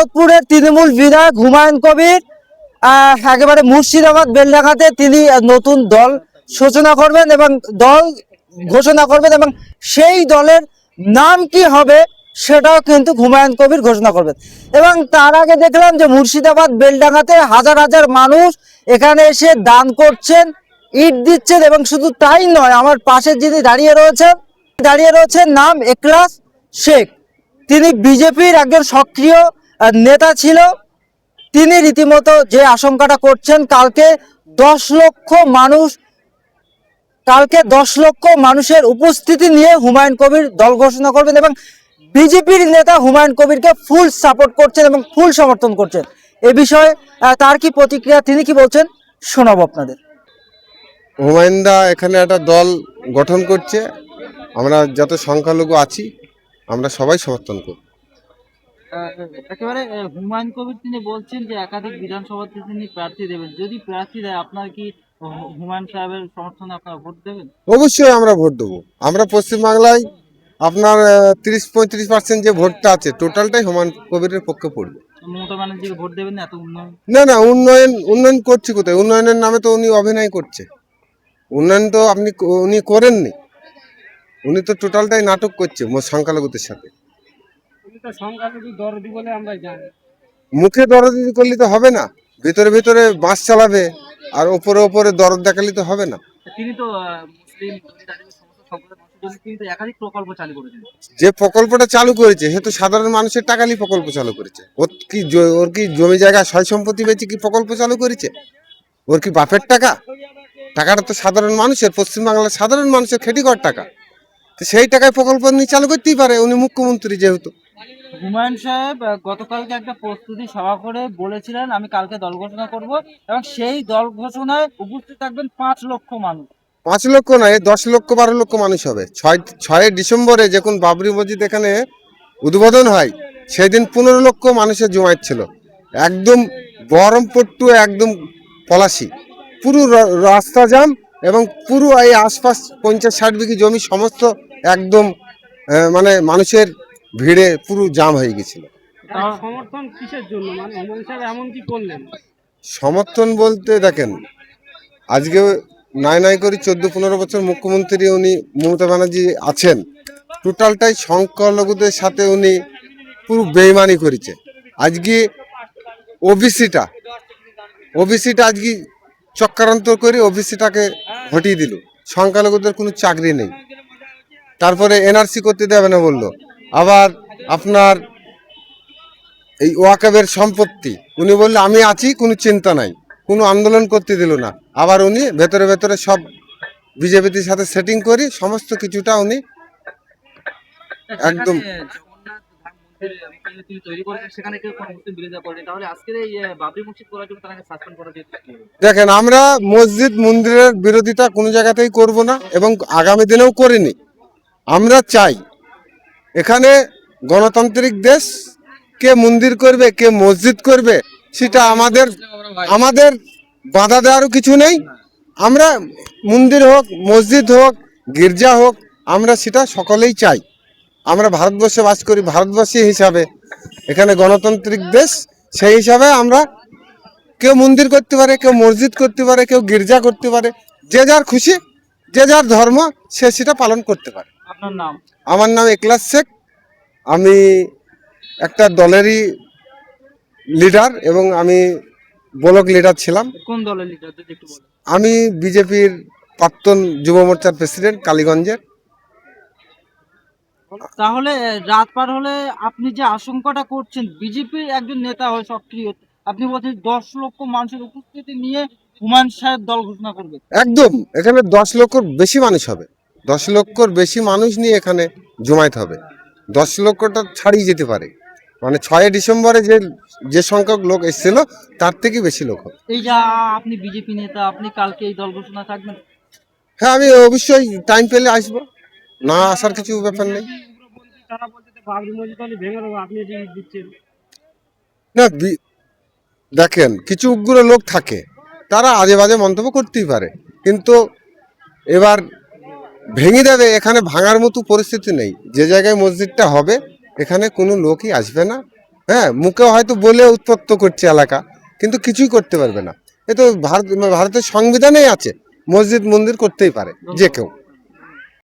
ভরতপুরের তৃণমূল বিধায়ক হুমায়ুন কবির একেবারে মুর্শিদাবাদ বেলডাঙ্গাতে তিনি নতুন দল সূচনা করবেন এবং দল ঘোষণা করবেন এবং সেই দলের নাম কি হবে সেটাও কিন্তু হুমায়ুন কবির ঘোষণা করবেন। এবং তার আগে দেখলাম যে মুর্শিদাবাদ বেলডাঙ্গাতে হাজার হাজার মানুষ এখানে এসে দান করছেন, ইট দিচ্ছেন এবং শুধু তাই নয়, আমার পাশে যিনি দাঁড়িয়ে রয়েছেন দাঁড়িয়ে রয়েছেন নাম একলাস শেখ। তিনি বিজেপির একজন সক্রিয় নেতা ছিল, তিনি রীতিমতো যে আশঙ্কাটা করছেন, কালকে দশ লক্ষ মানুষ, কালকে দশ লক্ষ মানুষের উপস্থিতি নিয়ে হুমায়ুন কবির দল ঘোষণা করবেন এবং বিজেপির নেতা হুমায়ুন কবিরকে ফুল সাপোর্ট করছেন এবং ফুল সমর্থন করছেন। এ বিষয়ে তার কি প্রতিক্রিয়া, তিনি কি বলছেন, শোনাবো আপনাদের। হুমায়ুনদা এখানে একটা দল গঠন করছে, আমরা যত সংখ্যালঘু আছি, আমরা সবাই সমর্থন করি একেবারে হুমায়ুন কবির তিনি বলছেন যে একাধিক বিধানসভাতে তিনি প্রার্থী দেবেন। যদি প্রার্থী দেয় আপনার কি হুমায়ুন সাহেবের সমর্থনে আপনারা ভোট দেবেন? অবশ্যই আমরা ভোট দেবো। আমরা পশ্চিমবাংলায় আপনার তিরিশ পঁয়ত্রিশ পার্সেন্ট যে ভোটটা আছে টোটালটাই হুমায়ুন কবিরের পক্ষে পড়বে। মমতা ব্যানার্জিকে ভোট দেবেন না? এত উন্নয়ন? না না উন্নয়ন উন্নয়ন করছে কোথায়? উন্নয়নের নামে তো উনি অভিনয় করছে। উন্নয়ন তো আপনি উনি করেননি। উনি তো টোটালটাই নাটক করছে সংখ্যালঘুদের সাথে। মুখে দরদি করলে তো হবে না। ভিতরে ভিতরে বাস চালাবে আর ওপরে ওপরে দরদ দেখালে তো হবে না। তিনি তো মুসলিম যে প্রকল্পটা চালু করেছে সে তো সাধারণ মানুষের টাকালি প্রকল্প চালু করেছে। ওর কি ওর কি জমি জায়গা সয় সম্পত্তি বেচে কি প্রকল্প চালু করেছে? ওর কি বাপের টাকা? টাকাটা তো সাধারণ মানুষের পশ্চিমবাংলার সাধারণ মানুষের খেটি কর টাকা। তো সেই টাকায় প্রকল্প উনি চালু করতেই পারে উনি মুখ্যমন্ত্রী যেহেতু। হুমায়ুন সাহেব গতকালকে একটা প্রস্তুতি সভা করে বলেছিলেন, আমি কালকে দল ঘোষণা করব। এবং সেই দল ঘোষণায় উপস্থিত থাকবেন পাঁচ লক্ষ মানুষ। পাঁচ লক্ষ নয় দশ লক্ষ, বারো লক্ষ মানুষ হবে। ছয় ছয় ডিসেম্বরে যখন বাবরি মসজিদ এখানে উদ্বোধন হয় সেই দিন পনেরো লক্ষ মানুষের জমায়েত ছিল। একদম বহরমপুর টু একদম পলাশি। পুরো রাস্তা জাম এবং পুরো এই আশপাশ পঞ্চাশ ষাট বিঘি জমি, সমস্ত একদম মানে মানুষের ভিড়ে পুরো জাম হয়ে গেছিল। সমর্থন কিসের জন্য? মানে এমন কি করলেন? সমর্থন বলতে দেখেন আজকে নাই নাই করে চোদ্দ পনেরো বছর মুখ্যমন্ত্রী উনি মমতা ব্যানার্জি আছেন। টোটালটাই সংখ্যালঘুদের সাথে উনি পুরো বেইমানি করেছে। আজকে ওবিসিটা ওবিসিটা আজকে চক্রান্ত করে ওবিসিটাকে হটিয়ে দিল। সংখ্যালঘুদের কোনো চাকরি নেই। তারপরে এনআরসি করতে দেবে না বলল। আবার আপনার এই ওয়াকাবের সম্পত্তি। উনি বললে আমি আছি কোনো চিন্তা নাই কোনো আন্দোলন করতে দিল না। আবার উনি ভেতরে ভেতরে সব বিজেপির সাথে সেটিং করি সমস্ত কিছুটা উনি একদম। দেখেন আমরা মসজিদ মন্দিরের বিরোধিতা কোনো জায়গাতেই করব না এবং আগামী দিনেও করিনি। আমরা চাই এখানে গণতান্ত্রিক দেশ, কে মন্দির করবে, কে মসজিদ করবে, সেটা আমাদের আমাদের বাধা দেওয়ারও কিছু নেই। আমরা মন্দির হোক, মসজিদ হোক, গির্জা হোক, আমরা সেটা সকলেই চাই। আমরা ভারতবর্ষে বাস করি, ভারতবাসী হিসাবে। এখানে গণতান্ত্রিক দেশ, সেই হিসাবে আমরা কেউ মন্দির করতে পারে, কেউ মসজিদ করতে পারে, কেউ গির্জা করতে পারে। যে যার খুশি, যে যার ধর্ম, সে সেটা পালন করতে পারে। আপনার নাম? আমার নাম একলাস শেখ। আমি একটা দলেরই লিডার এবং আমি ব্লক লিডার ছিলাম। কোন দলের লিডার যদি একটু বলেন। আমি বিজেপির প্রাক্তন যুব মোর্চার প্রেসিডেন্ট কালীগঞ্জের। তাহলে রাত পার হলে আপনি যে আশঙ্কাটা করছেন বিজেপির একজন নেতা হয় সক্রিয় আপনি বলছেন দশ লক্ষ মানুষের উপস্থিতি নিয়ে হুমায়ুন সাহেব দল ঘোষণা করবে। একদম এখানে দশ লক্ষর বেশি মানুষ হবে। দশ লক্ষর বেশি মানুষ নিয়ে এখানে জমায়েত হবে। দশ লক্ষটা ছাড়িয়ে যেতে পারে। মানে ছয় ডিসেম্বরে যে যে সংখ্যক লোক এসেছিল তার থেকে বেশি লোক হবে। এই যা আপনি বিজেপি নেতা আপনি কালকে এই দল ঘোষণা থাকবেন? হ্যাঁ আমি অবশ্যই টাইম পেলে আসব। না আসার কিছু ব্যাপার নেই। না দেখেন কিছু উগ্র লোক থাকে। তারা আজে বাজে মন্তব্য করতেই পারে। কিন্তু এবার ভেঙে দেবে এখানে ভাঙার মতো পরিস্থিতি নেই। যে জায়গায় মসজিদটা হবে, এখানে কোনো লোকই আসবে না। হ্যাঁ মুখে হয়তো বলে উৎপত্ত করছে এলাকা, কিন্তু কিছুই করতে পারবে না। এ তো ভারত ভারতের সংবিধানেই আছে, মসজিদ মন্দির করতেই পারে, যে কেউ।